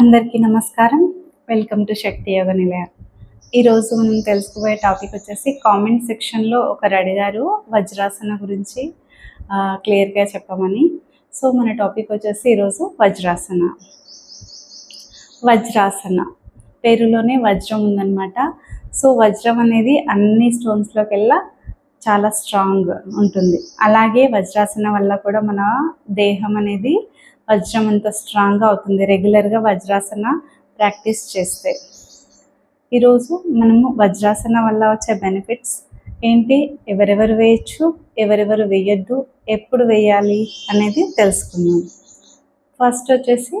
అందరికీ నమస్కారం. Welcome to శక్తి యోగ నిలయ ఈరోజు మనం తెలుసుకోబోయే టాపిక్ వచ్చేసి కామెంట్ సెక్షన్లో ఒకరు అడిగారు వజ్రాసన గురించి క్లియర్గా చెప్పమని. సో మన టాపిక్ వచ్చేసి ఈరోజు వజ్రాసన. వజ్రాసన. పేరులోనే వజ్రం ఉందన్నమాట. సో వజ్రం అనేది అన్ని స్టోన్స్లోకెల్లా చాలా స్ట్రాంగ్ ఉంటుంది. అలాగే వజ్రాసన వల్ల కూడా మన దేహం అనేది వజ్రం అంత స్ట్రాంగ్గా అవుతుంది. రెగ్యులర్గా వజ్రాసన ప్రాక్టీస్ చేస్తే. ఈరోజు మనము వజ్రాసన వల్ల వచ్చే బెనిఫిట్స్ ఏంటి? ఎవరెవరు వేయచ్చు? ఎవరెవరు వేయొద్దు? ఎప్పుడు వేయాలి? అనేది తెలుసుకుందాం. ఫస్ట్ వచ్చేసి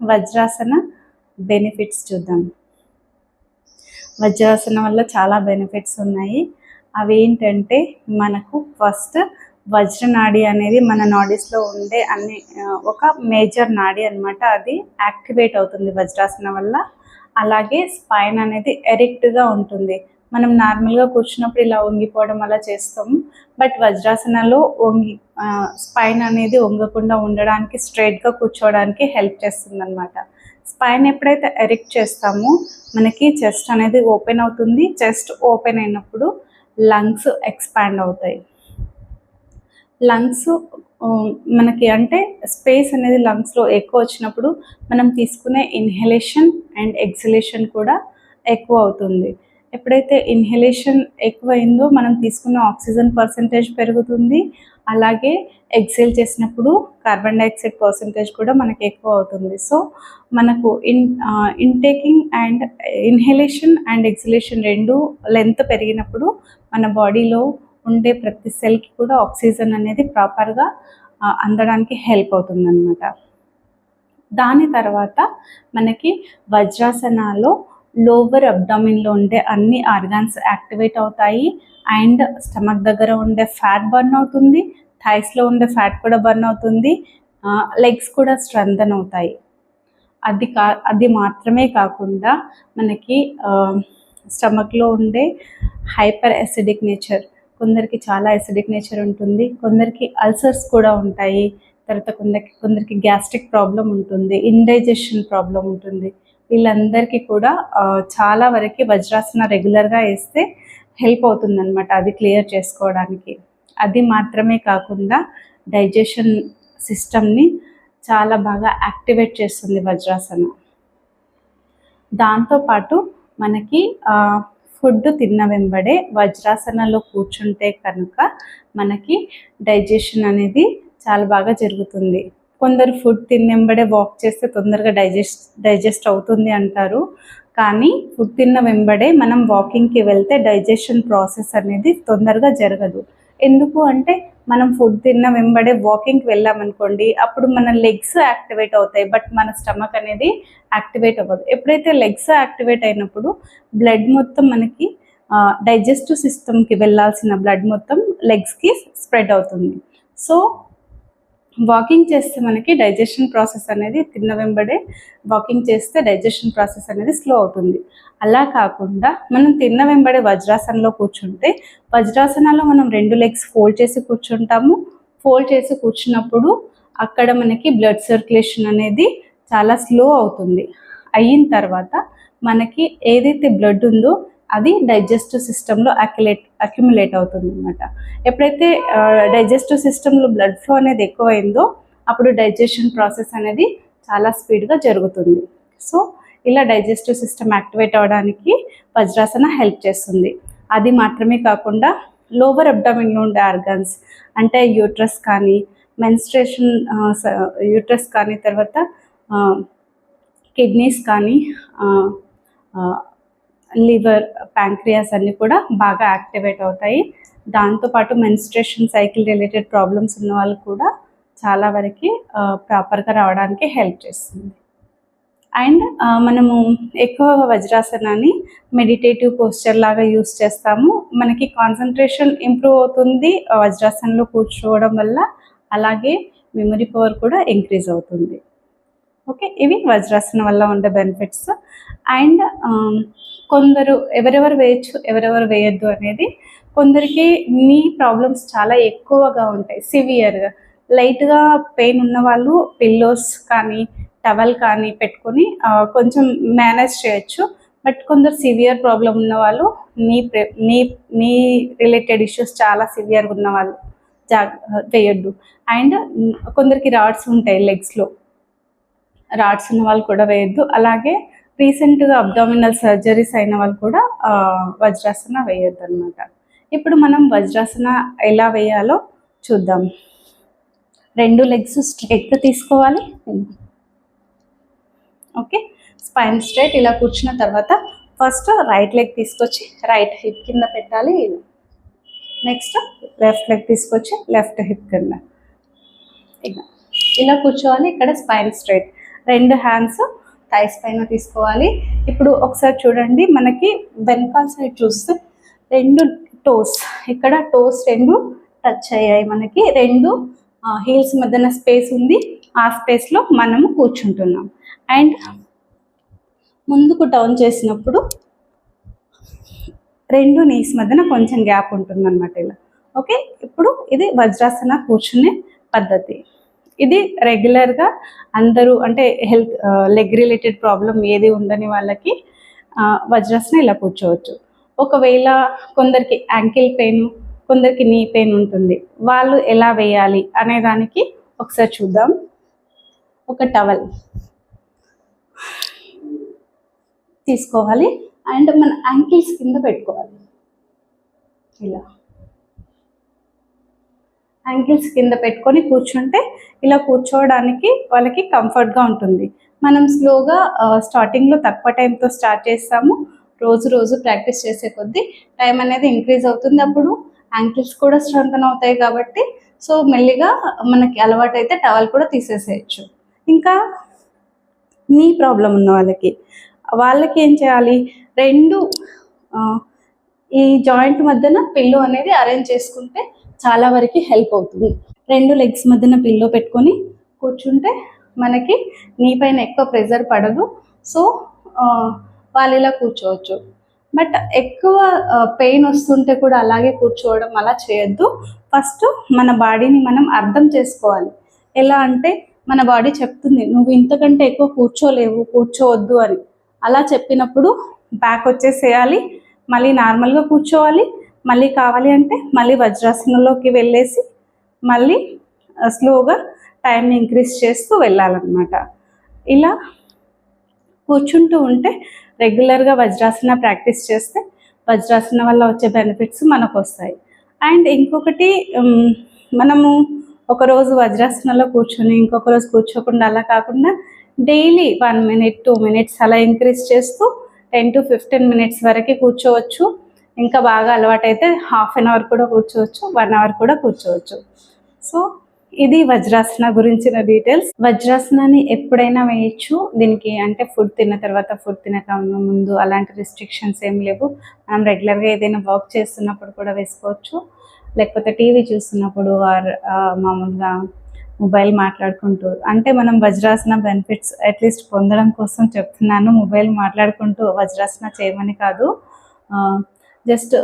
వజ్రాసన బెనిఫిట్స్ చూద్దాం. వజ్రాసన వల్ల చాలా బెనిఫిట్స్ ఉన్నాయి. అవి ఏంటంటే మనకు ఫస్ట్ వజ్రనాడి అనేది మన నాడీస్లో ఉండే అన్ని ఒక మేజర్ నాడి అనమాట అది యాక్టివేట్ అవుతుంది వజ్రాసన వల్ల. అలాగే స్పైన్ అనేది ఎరెక్ట్గా ఉంటుంది. మనం నార్మల్గా కూర్చున్నప్పుడు ఇలా వంగిపోవడం అలా చేస్తాము. బట్ వజ్రాసనలో వంగి స్పైన్ అనేది వంగకుండా ఉండడానికి స్ట్రైట్గా కూర్చోవడానికి హెల్ప్ చేస్తుంది అనమాట స్పైన్ ఎప్పుడైతే ఎరెక్ట్ చేస్తామో మనకి చెస్ట్ అనేది ఓపెన్ అవుతుంది. చెస్ట్ ఓపెన్ అయినప్పుడు లంగ్స్ ఎక్స్పాండ్ అవుతాయి. లంగ్స్ మనకి అంటే స్పేస్ అనేది లంగ్స్లో ఎక్కువ వచ్చినప్పుడు మనం తీసుకునే ఇన్హలేషన్ అండ్ ఎక్సలేషన్ కూడా ఎక్కువ అవుతుంది. ఎప్పుడైతే ఇన్హలేషన్ ఎక్కువైందో మనం తీసుకున్న ఆక్సిజన్ పర్సంటేజ్ పెరుగుతుంది. అలాగే ఎక్సెల్ చేసినప్పుడు కార్బన్ డైఆక్సైడ్ పర్సంటేజ్ కూడా మనకి ఎక్కువ అవుతుంది. సో మనకు in intaking and inhalation and exhalation రెండు లెంత్ పెరిగినప్పుడు మన బాడీలో ఉండే ప్రతి సెల్కి కూడా ఆక్సిజన్ అనేది ప్రాపర్గా అందడానికి హెల్ప్ అవుతుంది అనమాట దాని తర్వాత మనకి వజ్రాసనాలో లోవర్ అబ్డామిన్లో ఉండే అన్ని ఆర్గాన్స్ యాక్టివేట్ అవుతాయి. అండ్ స్టమక్ దగ్గర ఉండే ఫ్యాట్ బర్న్ అవుతుంది. థైస్లో ఉండే ఫ్యాట్ కూడా బర్న్ అవుతుంది. లెగ్స్ కూడా స్ట్రెంథన్ అవుతాయి. అది కా అది మాత్రమే కాకుండా మనకి స్టమక్లో ఉండే హైపర్ అసిడిక్ నేచర్ కొందరికి చాలా ఎసిడిక్ నేచర్ ఉంటుంది కొందరికి అల్సర్స్ కూడా ఉంటాయి తర్వాత కొందరికి కొందరికి గ్యాస్ట్రిక్ ప్రాబ్లం ఉంటుంది ఇండైజెషన్ ప్రాబ్లం ఉంటుంది. వీళ్ళందరికీ కూడా చాలా వరకు వజ్రాసన రెగ్యులర్గా వేస్తే హెల్ప్ అవుతుందన్నమాట అది క్లియర్ చేసుకోవడానికి. అది మాత్రమే కాకుండా డైజెషన్ సిస్టమ్ని చాలా బాగా యాక్టివేట్ చేస్తుంది వజ్రాసన. దాంతోపాటు మనకి ఫుడ్ తిన్న వెంబడే వజ్రాసనలో కూర్చుంటే కనుక మనకి డైజెషన్ అనేది చాలా బాగా జరుగుతుంది. కొందరు ఫుడ్ తిన్నెంబడే వాక్ చేస్తే తొందరగా డైజెస్ట్ డైజెస్ట్ అవుతుంది అంటారు. కానీ ఫుడ్ తిన్న వెంబడే మనం వాకింగ్కి వెళ్తే డైజెషన్ ప్రాసెస్ అనేది తొందరగా జరగదు. ఎందుకు అంటే మనం ఫుడ్ తిన్న వెంబడే వాకింగ్కి వెళ్ళామనుకోండి అప్పుడు మన లెగ్స్ యాక్టివేట్ అవుతాయి బట్ మన స్టమక్ అనేది యాక్టివేట్ అవ్వదు. ఎప్పుడైతే లెగ్స్ యాక్టివేట్ అయినప్పుడు బ్లడ్ మొత్తం మనకి డైజెస్టివ్ సిస్టమ్కి వెళ్ళాల్సిన బ్లడ్ మొత్తం లెగ్స్కి స్ప్రెడ్ అవుతుంది. సో వాకింగ్ చేస్తే మనకి డైజెషన్ ప్రాసెస్ అనేది తిన్న వెంబడే వాకింగ్ చేస్తే డైజెషన్ ప్రాసెస్ అనేది స్లో అవుతుంది. అలా కాకుండా మనం తిన్న వెంబడే వజ్రాసనలో కూర్చుంటే వజ్రాసనాలో మనం రెండు లెగ్స్ ఫోల్డ్ చేసి కూర్చుంటాము. ఫోల్డ్ చేసి కూర్చున్నప్పుడు అక్కడ మనకి బ్లడ్ సర్క్యులేషన్ అనేది చాలా స్లో అవుతుంది. అయిన తర్వాత మనకి ఏదైతే బ్లడ్ ఉందో అది డైజెస్టివ్ సిస్టంలో అక్యులేట్ అక్యుములేట్ అవుతుంది అనమాట ఎప్పుడైతే డైజెస్టివ్ సిస్టంలో బ్లడ్ ఫ్లో అనేది ఎక్కువైందో అప్పుడు డైజెషన్ ప్రాసెస్ అనేది చాలా స్పీడ్గా జరుగుతుంది. సో ఇలా డైజెస్టివ్ సిస్టమ్ యాక్టివేట్ అవ్వడానికి వజ్రాసన హెల్ప్ చేస్తుంది. అది మాత్రమే కాకుండా లోవర్ అబ్డామిన్లో ఉండే ఆర్గన్స్ అంటే యూట్రస్ కానీ మెన్స్ట్రేషన్ యూట్రస్ కానీ తర్వాత కిడ్నీస్ కానీ లివర్ ప్యాంక్రియాస్ అన్నీ కూడా బాగా యాక్టివేట్ అవుతాయి. దాంతోపాటు మెన్స్ట్రేషన్ సైకిల్ రిలేటెడ్ ప్రాబ్లమ్స్ ఉన్న వాళ్ళు కూడా చాలా వరకు ప్రాపర్గా రావడానికి హెల్ప్ చేస్తుంది. అండ్ మనము ఎక్కువ వజ్రాసనాన్ని మెడిటేటివ్ పోస్చర్ లాగా యూస్ చేస్తాము. మనకి కాన్సన్ట్రేషన్ ఇంప్రూవ్ అవుతుంది వజ్రాసనంలో కూర్చోవడం వల్ల. అలాగే మెమరీ పవర్ కూడా ఇంక్రీజ్ అవుతుంది. ఓకే ఇవి వజ్రాసనం వల్ల ఉండే బెనిఫిట్స్ అండ్ um, కొందరు ఎవరెవరు వేయచ్చు ఎవరెవరు వేయద్దు అనేది కొందరికి నీ ప్రాబ్లమ్స్ చాలా ఎక్కువగా ఉంటాయి సివియర్గా లైట్గా పెయిన్ ఉన్న వాళ్ళు పిల్లోస్ కానీ టవల్ కానీ పెట్టుకొని కొంచెం మేనేజ్ చేయొచ్చు. బట్ కొందరు సివియర్ ప్రాబ్లం ఉన్న వాళ్ళు నీ నీ నీ రిలేటెడ్ ఇష్యూస్ చాలా సివియర్గా ఉన్న వాళ్ళు జాగ్ వేయొద్దు. అండ్ కొందరికి రాడ్స్ ఉంటాయి లెగ్స్లో రాడ్స్ ఉన్న వాళ్ళు కూడా వేయొద్దు. అలాగే రీసెంట్గా అబ్డామినల్ సర్జరీస్ అయిన వాళ్ళు కూడా వజ్రాసన వేయొద్దు అనమాట ఇప్పుడు మనం వజ్రాసన ఎలా వేయాలో చూద్దాం. రెండు లెగ్స్ స్ట్రైట్గా తీసుకోవాలి. ఓకే. స్పైన్ స్ట్రైట్ ఇలా కూర్చున్న తర్వాత ఫస్ట్ రైట్ లెగ్ తీసుకొచ్చి రైట్ హిప్ కింద పెట్టాలి. నెక్స్ట్ లెఫ్ట్ లెగ్ తీసుకొచ్చి లెఫ్ట్ హిప్ కింద. ఇలా ఇలా కూర్చోవాలి. ఇక్కడ స్పైన్ స్ట్రైట్ రెండు హ్యాండ్స్ థైస్ పైన తీసుకోవాలి. ఇప్పుడు ఒకసారి చూడండి మనకి వెనకాల సైడ్ చూస్తే రెండు టోస్ ఇక్కడ టోస్ రెండు టచ్ అయ్యాయి మనకి. రెండు హీల్స్ మధ్యన స్పేస్ ఉంది. ఆ స్పేస్లో మనము కూర్చుంటున్నాం. అండ్ ముందుకు టర్న్ చేసినప్పుడు రెండు నీస్ మధ్యన కొంచెం గ్యాప్ ఉంటుంది అనమాట ఇలా. ఓకే ఇప్పుడు ఇది వజ్రాసన కూర్చునే పద్ధతి. ఇది రెగ్యులర్గా అందరూ అంటే హెల్త్ లెగ్ రిలేటెడ్ ప్రాబ్లం ఏది ఉండని వాళ్ళకి ఆ, వజ్రాసన ఇలా కూర్చోవచ్చు. ఒకవేళ కొందరికి యాంకిల్ పెయిన్ కొందరికి నీ పెయిన్ ఉంటుంది. వాళ్ళు ఎలా వేయాలి అనే దానికి ఒకసారి చూద్దాం. ఒక టవల్ తీసుకోవాలి. అండ్ మన యాంకిల్స్ కింద పెట్టుకోవాలి. ఇలా. యాంకిల్స్ కింద పెట్టుకొని కూర్చుంటే ఇలా కూర్చోవడానికి వాళ్ళకి కంఫర్ట్గా ఉంటుంది. మనం స్లోగా స్టార్టింగ్లో తక్కువ టైంతో స్టార్ట్ చేస్తాము. రోజు రోజు ప్రాక్టీస్ చేసే కొద్దీ టైం అనేది ఇంక్రీజ్ అవుతుంది అప్పుడు. యాంకిల్స్ కూడా స్ట్రెంగ్ అవుతాయి కాబట్టి సో మెల్లిగా మనకి అలవాటు అయితే టవల్ కూడా తీసేసేయచ్చు. ఇంకా నీ ప్రాబ్లం ఉన్న వాళ్ళకి వాళ్ళకి ఏం చేయాలి? రెండు ఈ జాయింట్ మధ్యన పిల్లో అనేది అరేంజ్ చేసుకుంటే చాలా వరకు హెల్ప్ అవుతుంది. రెండు లెగ్స్ మధ్యన పిల్లో పెట్టుకొని కూర్చుంటే మనకి నీ పైన ఎక్కువ ప్రెజర్ పడదు. సో వాళ్ళు ఇలా కూర్చోవచ్చు. బట్ ఎక్కువ పెయిన్ వస్తుంటే కూడా అలాగే కూర్చోవడం అలా చేయొద్దు. ఫస్ట్ మన బాడీని మనం అర్థం చేసుకోవాలి. ఎలా అంటే మన బాడీ చెప్తుంది నువ్వు ఇంతకంటే ఎక్కువ కూర్చోలేవు కూర్చోవద్దు అని. అలా చెప్పినప్పుడు బ్యాక్ వచ్చేసేయాలి. మళ్ళీ నార్మల్గా కూర్చోవాలి మళ్ళీ కావాలి అంటే మళ్ళీ వజ్రాసనంలోకి వెళ్ళేసి మళ్ళీ స్లోగా టైంని ఇంక్రీజ్ చేస్తూ వెళ్ళాలన్నమాట. ఇలా కూర్చుంటూ ఉంటే రెగ్యులర్గా వజ్రాసన ప్రాక్టీస్ చేస్తే వజ్రాసన వల్ల వచ్చే బెనిఫిట్స్ మనకు వస్తాయి అండ్ ఇంకొకటి మనము ఒకరోజు వజ్రాసనంలో కూర్చొని ఇంకొక రోజు కూర్చోకుండా అలా కాకుండా daily one minute two minutes అలా ఇంక్రీజ్ చేస్తూ టెన్ టు ఫిఫ్టీన్ మినిట్స్ వరకు కూర్చోవచ్చు. ఇంకా బాగా అలవాటైతే హాఫ్ అన్ అవర్ కూడా కూర్చోవచ్చు వన్ అవర్ కూడా కూర్చోవచ్చు. సో ఇది వజ్రాసన గురించిన డీటెయిల్స్. వజ్రాసనాన్ని ఎప్పుడైనా వేయచ్చు. దీనికి అంటే ఫుడ్ తిన్న తర్వాత ఫుడ్ తినక ముందు అలాంటి రిస్ట్రిక్షన్స్ ఏం లేవు. మనం రెగ్యులర్గా ఏదైనా వర్క్ చేస్తున్నప్పుడు కూడా వేసుకోవచ్చు. లేకపోతే టీవీ చూస్తున్నప్పుడు ఆర్ మామూలుగా మొబైల్ మాట్లాడుకుంటూ అంటే మనం వజ్రాసన బెనిఫిట్స్ అట్లీస్ట్ పొందడం కోసం చెప్తున్నాను. మొబైల్ మాట్లాడుకుంటూ వజ్రాసన చేయమని కాదు. జస్ట్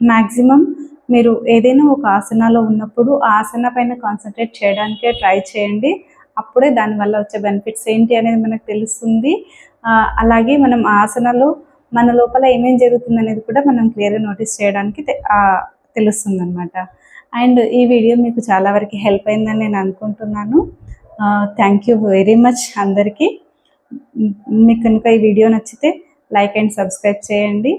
మ్యాక్సిమం మీరు ఏదైనా ఒక ఆసనాలో ఉన్నప్పుడు ఆ ఆసన పైన కాన్సన్ట్రేట్ చేయడానికే ట్రై చేయండి. అప్పుడే దానివల్ల వచ్చే బెనిఫిట్స్ ఏంటి అనేది మనకు తెలుస్తుంది. అలాగే మనం ఆసనలో మన లోపల ఏమేం జరుగుతుంది అనేది కూడా మనం క్లియర్గా నోటీస్ చేయడానికి తెలుస్తుంది అనమాట అండ్ ఈ వీడియో మీకు చాలా వరకు హెల్ప్ అయిందని నేను అనుకుంటున్నాను. థ్యాంక్ యూ వెరీ మచ్ అందరికీ. మీకు కనుక ఈ వీడియో నచ్చితే లైక్ అండ్ సబ్స్క్రైబ్ చేయండి.